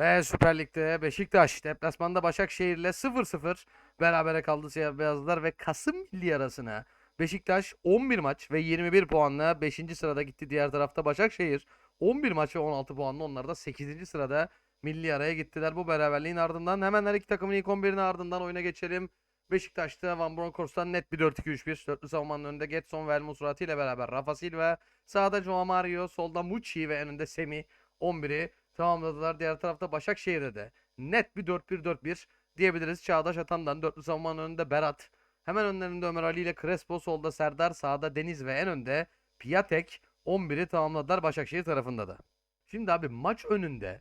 Ve Süper Lig'de Beşiktaş deplasmanda Başakşehir'le 0-0 berabere kaldı siyah beyazlılar ve Kasım Milli arasına Beşiktaş 11 maç ve 21 puanla 5. sırada gitti. Diğer tarafta Başakşehir 11 maç ve 16 puanla onlar da 8. sırada milli araya gittiler. Bu beraberliğin ardından hemen her iki takımın ilk 11'inin ardından oyuna geçelim. Beşiktaş'ta Van Bronckhorst'tan net bir 4-2-3-1. Dörtlü savunmanın önünde Getson ve El Musrati ile beraber Rafa Silva. Sağda Joao Mario, solda Mucci ve önünde Semi 11'i tamamladılar. Diğer tarafta Başakşehir'de de net bir 4-1-4-1 diyebiliriz. Çağdaş Atan'dan dörtlü savunmanın önünde Berat. Hemen önlerinde Ömer Ali ile Crespo, solda Serdar, sağda Deniz ve en önde Piatek 11'i tamamladılar Başakşehir tarafında da. Şimdi abi maç önünde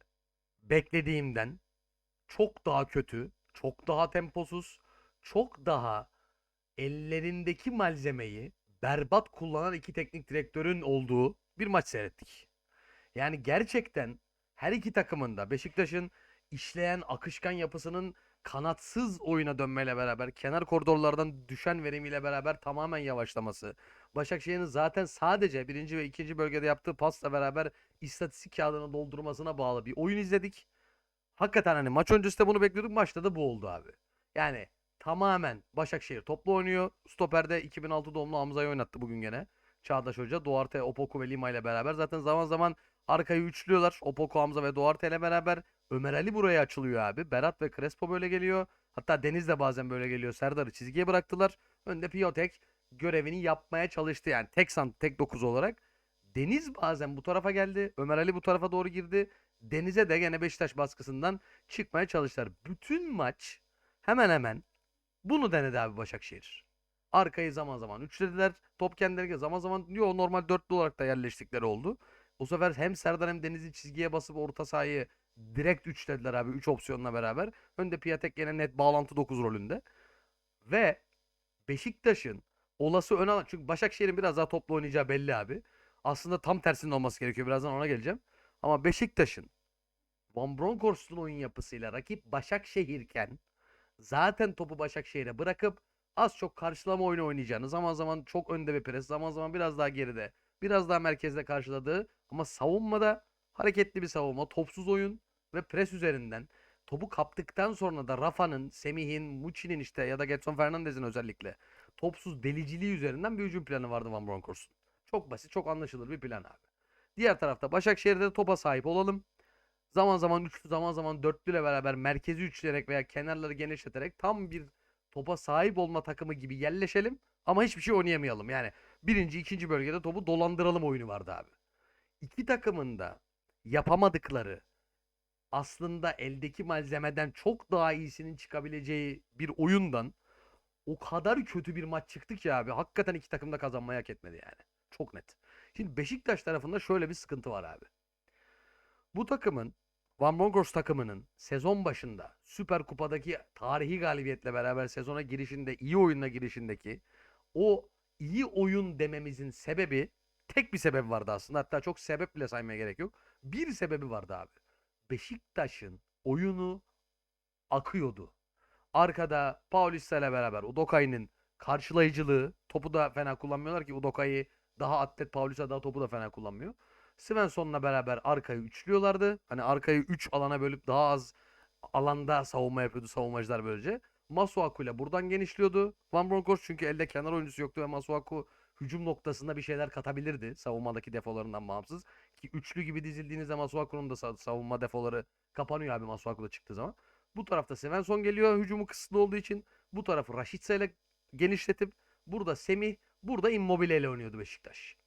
beklediğimden çok daha kötü, çok daha temposuz, çok daha ellerindeki malzemeyi berbat kullanan iki teknik direktörün olduğu bir maç seyrettik. Yani gerçekten her iki takımın da Beşiktaş'ın işleyen akışkan yapısının kanatsız oyuna dönmeyle beraber kenar koridorlardan düşen verimiyle beraber tamamen yavaşlaması. Başakşehir'in zaten sadece birinci ve ikinci bölgede yaptığı pasla beraber istatistik kağıdını doldurmasına bağlı bir oyun izledik. Hakikaten hani maç öncesi de bunu bekliyorduk. Maçta da bu oldu abi. Yani tamamen Başakşehir toplu oynuyor. Stoper'de 2006 doğumlu Hamza'yı oynattı bugün gene. Çağdaş Hoca, Duarte, Opoku ve Lima ile beraber. Zaten zaman zaman arkayı üçlüyorlar. Opoku, Hamza ve Duarte ile beraber. Ömer Ali buraya açılıyor abi. Berat ve Crespo böyle geliyor. Hatta Deniz de bazen böyle geliyor. Serdar'ı çizgiye bıraktılar. Önde Piyotek görevini yapmaya çalıştı. Yani tek san, tek 9 olarak. Deniz bazen bu tarafa geldi. Ömer Ali bu tarafa doğru girdi. Deniz'e de gene Beşiktaş baskısından çıkmaya çalıştılar. Bütün maç hemen hemen bunu denedi abi Başakşehir. Arkayı zaman zaman üçlediler. Top kendileri zaman zaman yo normal dörtlü olarak da yerleştikleri oldu. Bu sefer hem Serdar hem Deniz'i çizgiye basıp orta sahayı direkt üçlediler abi. Üç opsiyonla beraber. Önde Piatek gene net bağlantı 9 rolünde. Ve Beşiktaş'ın olası ön alan çünkü Başakşehir'in biraz daha toplu oynayacağı belli abi. Aslında tam tersinin olması gerekiyor. Birazdan ona geleceğim. Ama Beşiktaş'ın Van Bronckhorst'un oyun yapısıyla rakip Başakşehir'ken zaten topu Başakşehir'e bırakıp az çok karşılama oyunu oynayacağını zaman zaman çok önde bir pres zaman zaman biraz daha geride biraz daha merkezde karşıladığı ama savunmada hareketli bir savunma topsuz oyun ve pres üzerinden topu kaptıktan sonra da Rafa'nın, Semih'in, Muçi'nin işte ya da Getson Fernandez'in özellikle topsuz deliciliği üzerinden bir hücum planı vardı Van Bronckhorst'un. Çok basit, çok anlaşılır bir plan abi. Diğer tarafta Başakşehir'de de topa sahip olalım. Zaman zaman üçlü, zaman zaman dörtlü ile beraber merkezi üçleyerek veya kenarları genişleterek tam bir topa sahip olma takımı gibi yerleşelim ama hiçbir şey oynayamayalım. Yani birinci, ikinci bölgede topu dolandıralım oyunu vardı abi. İki takımın da yapamadıkları aslında eldeki malzemeden çok daha iyisinin çıkabileceği bir oyundan o kadar kötü bir maç çıktı ki abi. Hakikaten iki takım da kazanmayı hak etmedi yani. Çok net. Şimdi Beşiktaş tarafında şöyle bir sıkıntı var abi. Bu takımın Van Bronckhorst takımının sezon başında Süper Kupa'daki tarihi galibiyetle beraber sezona girişinde iyi oyunla girişindeki o iyi oyun dememizin sebebi tek bir sebebi vardı aslında. Hatta çok sebep bile saymaya gerek yok. Bir sebebi vardı abi. Beşiktaş'ın oyunu akıyordu. Arkada Paulista ile beraber Udokay'ın karşılayıcılığı topu da fena kullanmıyorlar ki Udokay'ı daha atlet Paulista daha topu da fena kullanmıyor. Svensson'la beraber arkayı üçlüyorlardı. Hani arkayı 3 alana bölüp daha az alanda savunma yapıyordu savunmacılar böylece. Masuaku ile buradan genişliyordu. Van Bronckhorst çünkü elde kenar oyuncusu yoktu ve Masuaku hücum noktasında bir şeyler katabilirdi savunmadaki defolarından bağımsız. Ki üçlü gibi dizildiğinizde Masuaku'nun da sa- savunma defoları kapanıyor abi Masuaku da çıktığı zaman. Bu tarafta Svensson geliyor hücumu kısıtlı olduğu için. Bu tarafı Rashica ile genişletip burada Semih, burada Immobile ile oynuyordu Beşiktaş.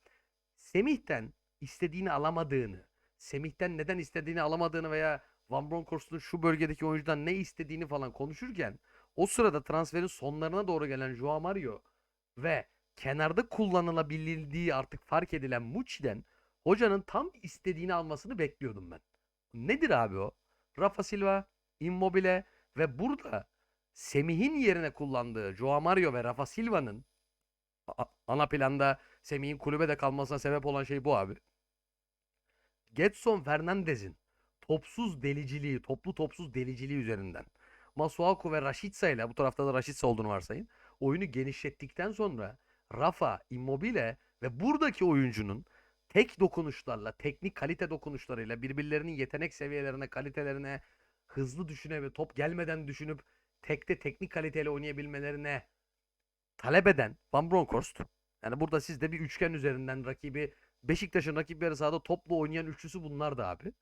Semih'ten istediğini alamadığını, Semih'ten neden istediğini alamadığını veya Van Bronckhorst'un şu bölgedeki oyuncudan ne istediğini falan konuşurken o sırada transferin sonlarına doğru gelen Joao Mario ve kenarda kullanılabildiği artık fark edilen Muçi'den hocanın tam istediğini almasını bekliyordum ben. Nedir abi o? Rafa Silva, Immobile ve burada Semih'in yerine kullandığı Joao Mario ve Rafa Silva'nın ana planda Semih'in kulübede kalmasına sebep olan şey bu abi. Getson Fernandez'in topsuz deliciliği, toplu topsuz deliciliği üzerinden Masuaku ve Rashica ile bu tarafta da Rashica olduğunu varsayın. Oyunu genişlettikten sonra Rafa, Immobile ve buradaki oyuncunun tek dokunuşlarla, teknik kalite dokunuşlarıyla birbirlerinin yetenek seviyelerine, kalitelerine hızlı düşüne top gelmeden düşünüp tekte teknik kaliteyle oynayabilmelerine talep eden Van Bronckhorst. Yani burada siz de bir üçgen üzerinden rakibi Beşiktaş'ın rakip yarı sahada topla oynayan üçlüsü bunlar da abi.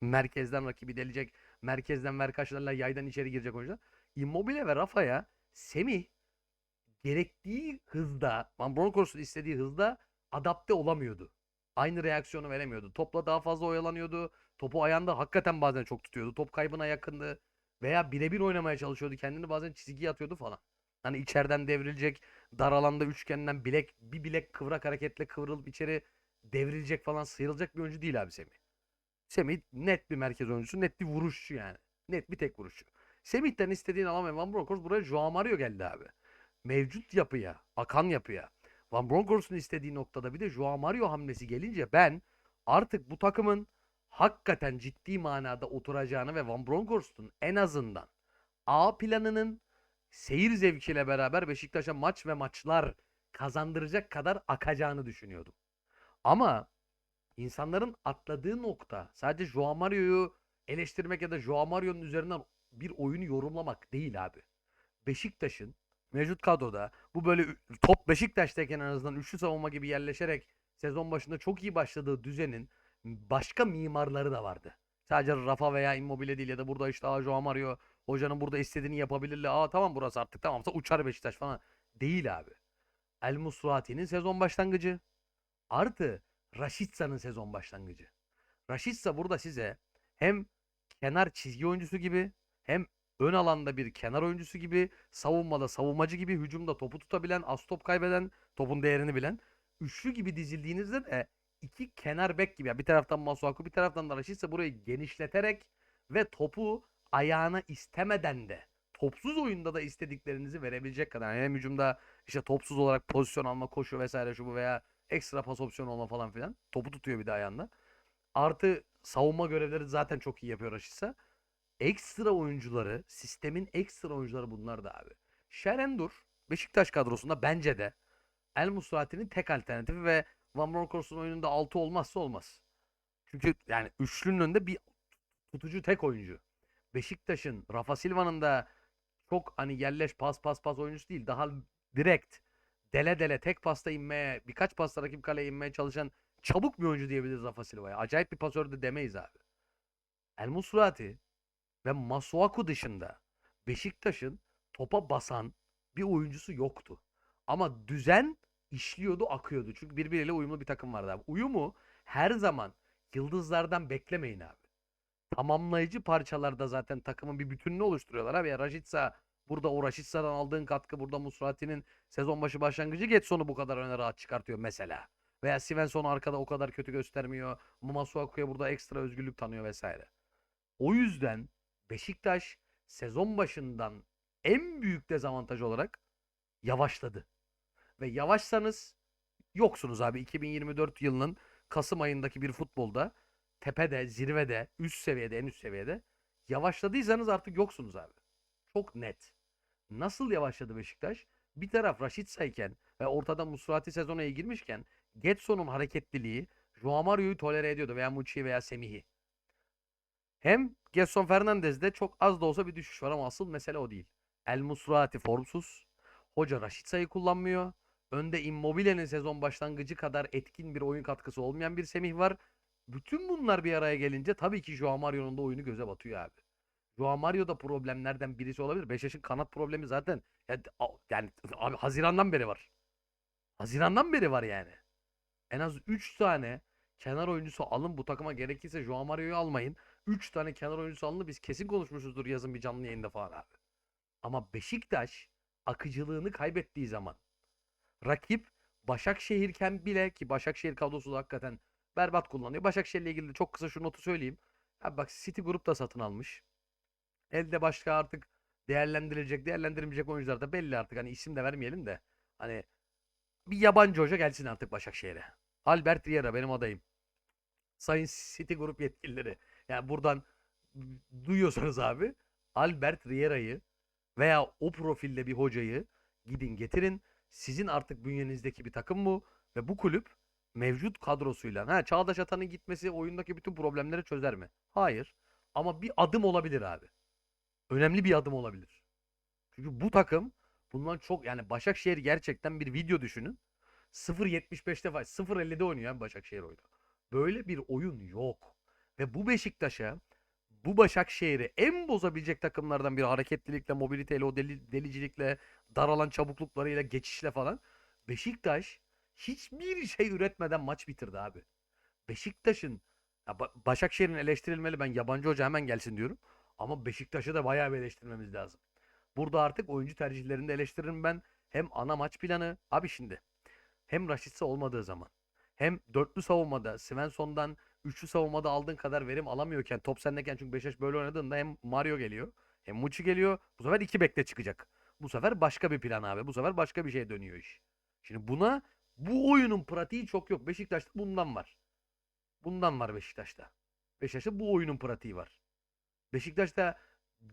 Merkezden rakibi delecek. Merkezden verkaçlarla yaydan içeri girecek oyuncular. Immobile ve Rafa'ya Semih gerektiği hızda, Van Bronckhorst'un istediği hızda adapte olamıyordu. Aynı reaksiyonu veremiyordu. Topla daha fazla oyalanıyordu. Topu ayağında hakikaten bazen çok tutuyordu. Top kaybına yakındı. Veya birebir oynamaya çalışıyordu. Kendini bazen çizgiye atıyordu falan. Hani içeriden devrilecek, dar alanda üçgenden bilek, bir bilek kıvrak hareketle kıvrılıp içeri devrilecek falan sıyrılacak bir oyuncu değil abi Semih. Semih net bir merkez oyuncusu, net bir vuruşçu yani. Net bir tek vuruşçu. Semih'ten istediğini alamayan Van Bronckhorst buraya Joao Mario geldi abi. Mevcut yapıya, akan yapıya. Van Bronckhorst'un istediği noktada bir de Joao Mario hamlesi gelince ben artık bu takımın hakikaten ciddi manada oturacağını ve Van Bronckhorst'un en azından A planının seyir zevkiyle beraber Beşiktaş'a maç ve maçlar kazandıracak kadar akacağını düşünüyordum. Ama insanların atladığı nokta sadece Joao Mario'yu eleştirmek ya da Joao Mario'nun üzerinden bir oyunu yorumlamak değil abi. Beşiktaş'ın mevcut kadroda bu böyle top Beşiktaş'tayken en azından üçlü savunma gibi yerleşerek sezon başında çok iyi başladığı düzenin başka mimarları da vardı. Sadece Rafa veya Immobile değil ya da burada işte Joao Mario hocanın burada istediğini yapabilirler. Aa tamam burası artık tamamsa uçar Beşiktaş falan. Değil abi. El Musrati'nin sezon başlangıcı. Artı Raşitsa'nın sezon başlangıcı. Raşitsa burada size hem kenar çizgi oyuncusu gibi hem ön alanda bir kenar oyuncusu gibi, savunmada savunmacı gibi, hücumda topu tutabilen, az top kaybeden, topun değerini bilen, üçlü gibi dizildiğinizde de iki kenar bek gibi. Yani bir taraftan Masuaku, bir taraftan da Raşitsa burayı genişleterek ve topu ayağına istemeden de topsuz oyunda da istediklerinizi verebilecek kadar. Yani hem hücumda işte topsuz olarak pozisyon alma, koşu vesaire şu bu veya ekstra pas opsiyonu olma falan filan. Topu tutuyor bir de ayağında. Artı savunma görevleri zaten çok iyi yapıyor Raşitsa. Ekstra oyuncuları, sistemin ekstra oyuncuları bunlar da abi. Şerendur Beşiktaş kadrosunda bence de El Musrati'nin tek alternatifi ve Van Bronckhorst'un oyununda 6 olmazsa olmaz. Çünkü yani üçlünün önünde bir tutucu tek oyuncu. Beşiktaş'ın Rafa Silva'nın da çok hani yerleş pas pas pas oyuncusu değil. Daha direkt dele dele tek pasta inmeye, birkaç pasta rakip kaleye inmeye çalışan çabuk bir oyuncu diyebiliriz Rafa Silva'ya. Acayip bir pasör de demeyiz abi. El Musrati ve Masuaku dışında Beşiktaş'ın topa basan bir oyuncusu yoktu. Ama düzen işliyordu, akıyordu. Çünkü birbiriyle uyumlu bir takım vardı abi. Uyumu her zaman yıldızlardan beklemeyin abi. Tamamlayıcı parçalarda zaten takımın bir bütününü oluşturuyorlar abi. Ya Raşitsa burada o Raşitsa'dan aldığın katkı burada Musrati'nin sezon başı başlangıcı Getson'u bu kadar öne rahat çıkartıyor mesela. Veya Svensson'u arkada o kadar kötü göstermiyor. Masuaku'ya burada ekstra özgürlük tanıyor vesaire. O yüzden Beşiktaş sezon başından en büyük dezavantaj olarak yavaşladı. Ve yavaşsanız yoksunuz abi 2024 yılının Kasım ayındaki bir futbolda tepede, zirvede, üst seviyede, en üst seviyede yavaşladıysanız artık yoksunuz abi. Çok net. Nasıl yavaşladı Beşiktaş? Bir taraf Raşitsa iken ve ortada Musrati sezona iyi girmişken Getson'un hareketliliği Joao Mario'yu tolere ediyordu veya Muçi'yi veya Semih'i. Hem Gerson Fernandez'de çok az da olsa bir düşüş var ama asıl mesele o değil. El Musrati formsuz. Hoca Raşitsa'yı kullanmıyor. Önde Immobile'nin sezon başlangıcı kadar etkin bir oyun katkısı olmayan bir Semih var. Bütün bunlar bir araya gelince tabii ki Joao Mario'nun da oyunu göze batıyor abi. Joao Mario da problemlerden birisi olabilir. Beşiktaş'ın kanat problemi zaten yani, yani abi Haziran'dan beri var. Haziran'dan beri var yani. En az 3 tane kenar oyuncusu alın bu takıma gerekirse Joao Mario'yu almayın. 3 tane kenar oyuncusu alın biz kesin konuşmuşuzdur yazın bir canlı yayında falan abi. Ama Beşiktaş akıcılığını kaybettiği zaman rakip Başakşehirken bile ki Başakşehir kadrosu da hakikaten berbat kullanıyor. Başakşehir'le ilgili de çok kısa şu notu söyleyeyim. Abi bak City Group da satın almış. Elde başka artık değerlendirilecek, değerlendirilmeyecek oyuncular da belli artık. Hani isim de vermeyelim de. Hani bir yabancı hoca gelsin artık Başakşehir'e. Albert Riera benim adayım. Sayın City Group yetkilileri. Yani buradan duyuyorsanız abi Albert Riera'yı veya o profilde bir hocayı gidin getirin. Sizin artık bünyenizdeki bir takım bu ve bu kulüp mevcut kadrosuyla ha Çağdaş Atan'ın gitmesi oyundaki bütün problemleri çözer mi? Hayır. Ama bir adım olabilir abi. Önemli bir adım olabilir. Çünkü bu takım bundan çok yani Başakşehir gerçekten bir video düşünün. 0.75'te falan 0.50'de oynuyor Başakşehir oyunu. Böyle bir oyun yok. Ve bu Beşiktaş'a bu Başakşehir'i en bozabilecek takımlardan biri hareketlilikle, mobiliteyle, o deli, delicilikle, daralan çabukluklarıyla, geçişle falan. Beşiktaş hiçbir şey üretmeden maç bitirdi abi. Beşiktaş'ın Başakşehir'in eleştirilmeli ben yabancı hoca hemen gelsin diyorum. Ama Beşiktaş'ı da bayağı bir eleştirmemiz lazım. Burada artık oyuncu tercihlerinde eleştiririm ben. Hem ana maç planı. Abi şimdi hem Raşitse olmadığı zaman hem dörtlü savunmada Svensson'dan üçlü savunmada aldığın kadar verim alamıyorken top sendeyken çünkü Beşiktaş böyle oynadığında hem Mario geliyor hem Muçi geliyor. Bu sefer iki bekle çıkacak. Bu sefer başka bir plan abi. Bu sefer başka bir şeye dönüyor iş. Şimdi buna bu oyunun pratiği çok yok. Beşiktaş'ta bundan var. Bundan var Beşiktaş'ta. Beşiktaş'ta bu oyunun pratiği var. Beşiktaş'ta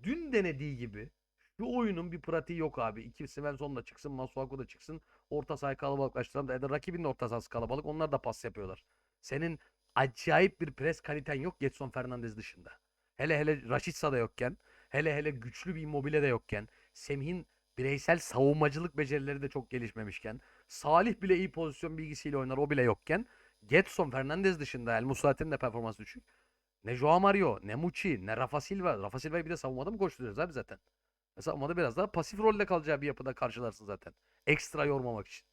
dün denediği gibi şu oyunun bir pratiği yok abi. İki Svensson da çıksın, Masuaku da çıksın. Orta sahayı kalabalıklaştıralım. Da rakibin de orta sahası kalabalık. Onlar da pas yapıyorlar. Senin acayip bir pres kaliten yok Getson Fernandez dışında. Hele hele Rashica da yokken, hele hele güçlü bir immobile de yokken, Semih'in bireysel savunmacılık becerileri de çok gelişmemişken, Salih bile iyi pozisyon bilgisiyle oynar o bile yokken, Getson Fernandez dışında El Musrati'nin de performansı düşük. Ne Joao Mario, ne Muçi, ne Rafa Silva. Rafa Silva'yı bir de savunmada mı koşturuyoruz abi zaten? Mesela savunmada biraz daha pasif rolde kalacağı bir yapıda karşılarsın zaten. Ekstra yormamak için.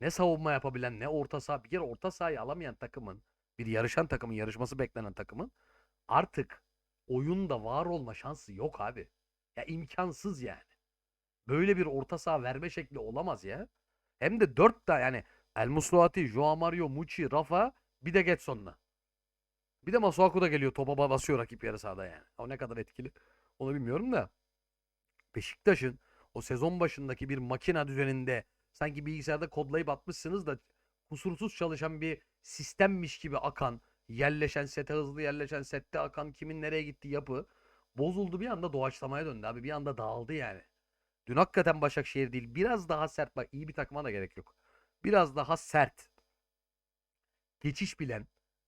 Ne savunma yapabilen ne orta saha. Bir kere orta sahayı alamayan takımın, bir yarışan takımın, yarışması beklenen takımın artık oyunda var olma şansı yok abi. Ya imkansız yani. Böyle bir orta saha verme şekli olamaz ya. Hem de dört tane yani El Musluati, Joao Mario, Muçi, Rafa bir de Getson'la. Bir de Masuaku da geliyor topa ba- basıyor rakip yarı sahada yani. O ne kadar etkili onu bilmiyorum da. Beşiktaş'ın o sezon başındaki bir makina düzeninde sanki bilgisayarda kodlayıp atmışsınız da kusursuz çalışan bir sistemmiş gibi akan, yerleşen sete hızlı yerleşen sette akan kimin nereye gitti yapı bozuldu bir anda doğaçlamaya döndü abi. Bir anda dağıldı yani. Dün hakikaten Başakşehir değil biraz daha sert bak iyi bir takıma da gerek yok. Biraz daha sert. Geçiş bilen,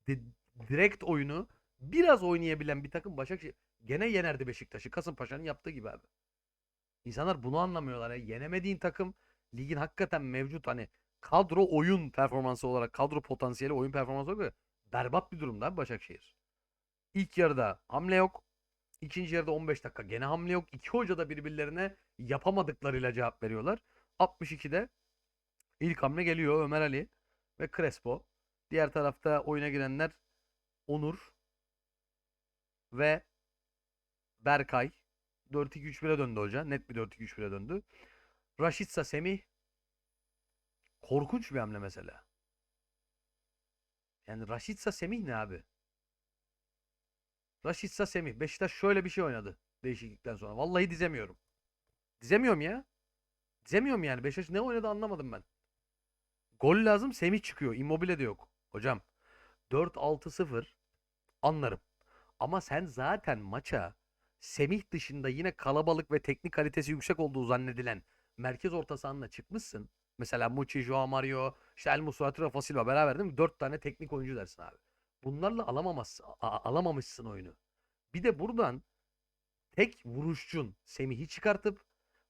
di- direkt oyunu biraz oynayabilen bir takım Başakşehir gene yenerdi Beşiktaş'ı. Kasımpaşa'nın yaptığı gibi abi. İnsanlar bunu anlamıyorlar. ya. Yenemediğin takım ligin hakikaten mevcut hani kadro oyun performansı olarak kadro potansiyeli oyun performansı olarak berbat bir durumda Başakşehir. İlk yarıda hamle yok. İkinci yarıda 15 dakika gene hamle yok. İki hoca da birbirlerine yapamadıklarıyla cevap veriyorlar. 62'de ilk hamle geliyor Ömer Ali ve Crespo. Diğer tarafta oyuna girenler Onur ve Berkay. 4-2-3-1'e döndü hoca. Net bir 4-2-3-1'e döndü. Raşitsa Semih. Korkunç bir hamle mesela. Yani Raşitsa Semih ne abi? Raşitsa Semih. Beşiktaş şöyle bir şey oynadı. Değişiklikten sonra. Vallahi dizemiyorum. Dizemiyorum ya. Dizemiyorum yani. Beşiktaş ne oynadı anlamadım ben. Gol lazım Semih çıkıyor. Immobile de yok. Hocam 4-6-0 anlarım. Ama sen zaten maça Semih dışında yine kalabalık ve teknik kalitesi yüksek olduğu zannedilen merkez orta sahanına çıkmışsın. Mesela Muçi, Joao Mario, işte El Musrati, Rafa Silva beraber değil mi? Dört tane teknik oyuncu dersin abi. Bunlarla alamamazsın, a- alamamışsın oyunu. Bir de buradan tek vuruşçun Semih'i çıkartıp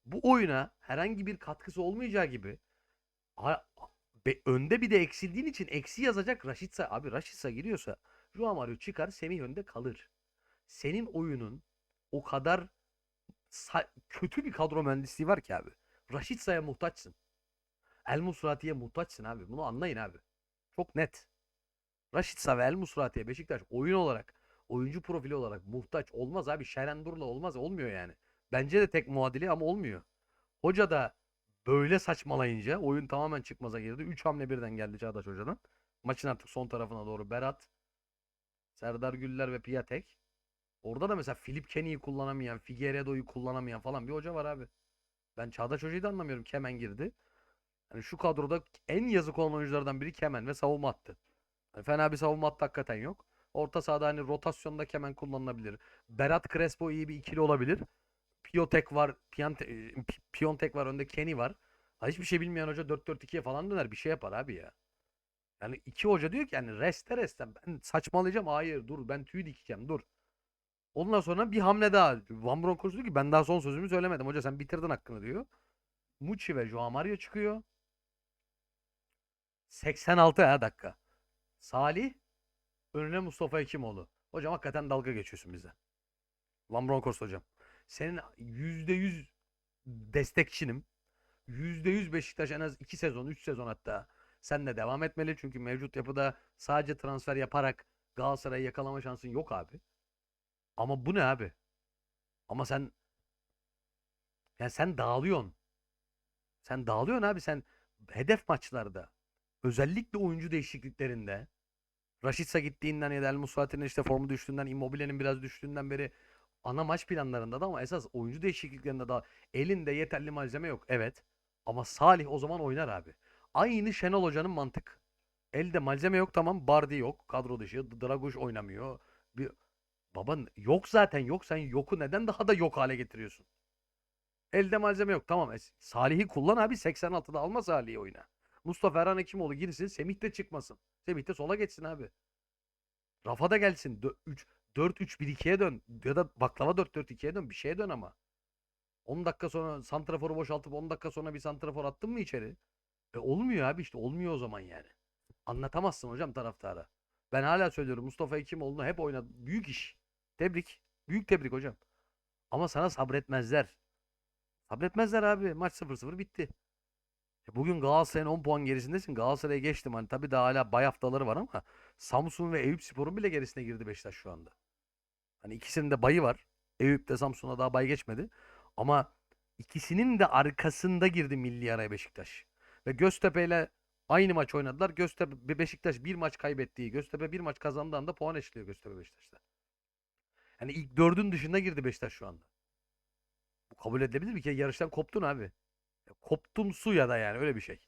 bu oyuna herhangi bir katkısı olmayacağı gibi ha- be- önde bir de eksildiğin için eksi yazacak Raşitsa. Abi Raşitsa giriyorsa Joao Mario çıkar Semih önde kalır. Senin oyunun o kadar kötü bir kadro mühendisliği var ki abi. Raşitsa'ya muhtaçsın. El Musrati'ye muhtaçsın abi. Bunu anlayın abi. Çok net. Raşitsa ve El Musrati'ye Beşiktaş oyun olarak, oyuncu profili olarak muhtaç olmaz abi. Şerendur'la olmaz. Olmuyor yani. Bence de tek muadili ama olmuyor. Hoca da böyle saçmalayınca oyun tamamen çıkmaza girdi. 3 hamle birden geldi Çağdaş Hoca'dan. Maçın artık son tarafına doğru Berat, Serdar Güller ve Piatek. Orada da mesela Filip Kenny'yi kullanamayan, Figueiredo'yu kullanamayan falan bir hoca var abi. Ben Çağdaş Hoca'yı da anlamıyorum. Kemen girdi. Yani şu kadroda en yazık olan oyunculardan biri Kemen ve savunma attı. Yani fena bir savunma hattı hakikaten yok. Orta sahada hani rotasyonda Kemen kullanılabilir. Berat Crespo iyi bir ikili olabilir. Piotek var, Piante, Pi- Piontek var, önde Kenny var. Ha, hiçbir şey bilmeyen hoca 4-4-2'ye falan döner. Bir şey yapar abi ya. Yani iki hoca diyor ki yani reste reste ben saçmalayacağım. Hayır dur ben tüy dikeceğim dur. Ondan sonra bir hamle daha. Van Bronckhorst diyor ki ben daha son sözümü söylemedim. Hoca sen bitirdin hakkını diyor. Muçi ve Joao Mario çıkıyor. 86 ha dakika. Salih önüne Mustafa Hekimoğlu. Hocam hakikaten dalga geçiyorsun bize. Van Bronckhorst hocam. Senin %100 destekçinim. %100 Beşiktaş en az 2 sezon, 3 sezon hatta sen de devam etmeli. Çünkü mevcut yapıda sadece transfer yaparak Galatasaray'ı yakalama şansın yok abi. Ama bu ne abi? Ama sen yani sen dağılıyorsun. Sen dağılıyorsun abi. Sen hedef maçlarda özellikle oyuncu değişikliklerinde Rashica gittiğinden ya da El Musrati'nin işte formu düştüğünden, Immobile'nin biraz düştüğünden beri ana maç planlarında da ama esas oyuncu değişikliklerinde daha elinde yeterli malzeme yok. Evet. Ama Salih o zaman oynar abi. Aynı Şenol Hoca'nın mantık. Elde malzeme yok tamam. Bardi yok. Kadro dışı. Draguş oynamıyor. Bir... Baban yok zaten yok. Sen yoku neden daha da yok hale getiriyorsun? Elde malzeme yok. Tamam. es- Salih'i kullan abi. 86'da alma Salih'i oyuna. Mustafa Erhan Hekimoğlu girsin. Semih de çıkmasın. Semih de sola geçsin abi. Rafa da gelsin. 3 4-3-1-2'ye dön. Ya da baklava 4-4-2'ye dön. Bir şeye dön ama. 10 dakika sonra santraforu boşaltıp 10 dakika sonra bir santrafor attın mı içeri? E olmuyor abi işte olmuyor o zaman yani. Anlatamazsın hocam taraftara. Ben hala söylüyorum Mustafa Hekimoğlu'nu hep oynadı. Büyük iş. Tebrik. Büyük tebrik hocam. Ama sana sabretmezler. Sabretmezler abi. Maç 0-0 bitti. E bugün Galatasaray'ın 10 puan gerisindesin. Galatasaray'a geçtim. Hani tabii daha hala bay haftaları var ama Samsun ve Eyüpspor'un bile gerisine girdi Beşiktaş şu anda. Hani ikisinin de bayı var. Eyüp de Samsun'a daha bay geçmedi. Ama ikisinin de arkasında girdi milli araya Beşiktaş. Ve Göztepe ile aynı maç oynadılar. Göztepe Beşiktaş bir maç kaybettiği, Göztepe bir maç kazandığı anda puan eşitliyor Göztepe Beşiktaş'ta. Yani ilk dördün dışında girdi Beşiktaş şu anda. Bu kabul edilebilir mi? Kere yarıştan koptun abi. Ya Koptun su ya da yani öyle bir şey.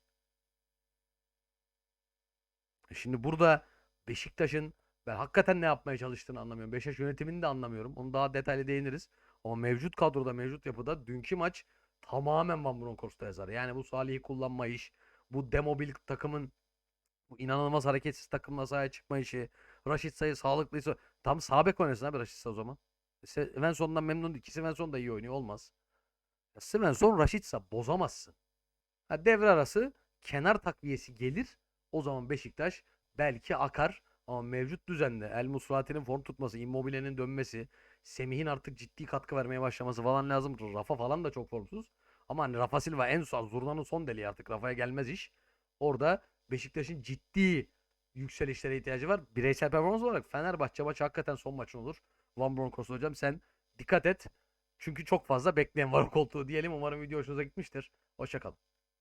E Şimdi burada Beşiktaş'ın ben hakikaten ne yapmaya çalıştığını anlamıyorum. Beşiktaş yönetimini de anlamıyorum. Onu daha detaylı değiniriz. Ama mevcut kadroda, mevcut yapıda dünkü maç tamamen Van Bronckhorst'a yazar. Yani bu Salih'i kullanma iş, bu demobil takımın bu inanılmaz hareketsiz takımla sahaya çıkma işi, Raşit Sayı sağlıklıysa tam sağ bek oynasın abi Raşit Sayı o zaman. Svensson'dan memnun değil Svensson da iyi oynuyor olmaz. Ya Svensson Raşitsa bozamazsın. Ha, devre arası kenar takviyesi gelir. O zaman Beşiktaş belki akar. Ama mevcut düzende El Musrati'nin form tutması, Immobile'nin dönmesi, Semih'in artık ciddi katkı vermeye başlaması falan lazım. Rafa falan da çok formsuz. Ama hani Rafa Silva en son Zurna'nın son deliği artık Rafa'ya gelmez iş. Orada Beşiktaş'ın ciddi yükselişlere ihtiyacı var. Bireysel performans olarak Fenerbahçe maçı hakikaten son maçın olur. Van Bronckhorst hocam sen dikkat et. Çünkü çok fazla bekleyen var o koltuğu diyelim. Umarım video hoşunuza gitmiştir. Hoşçakalın.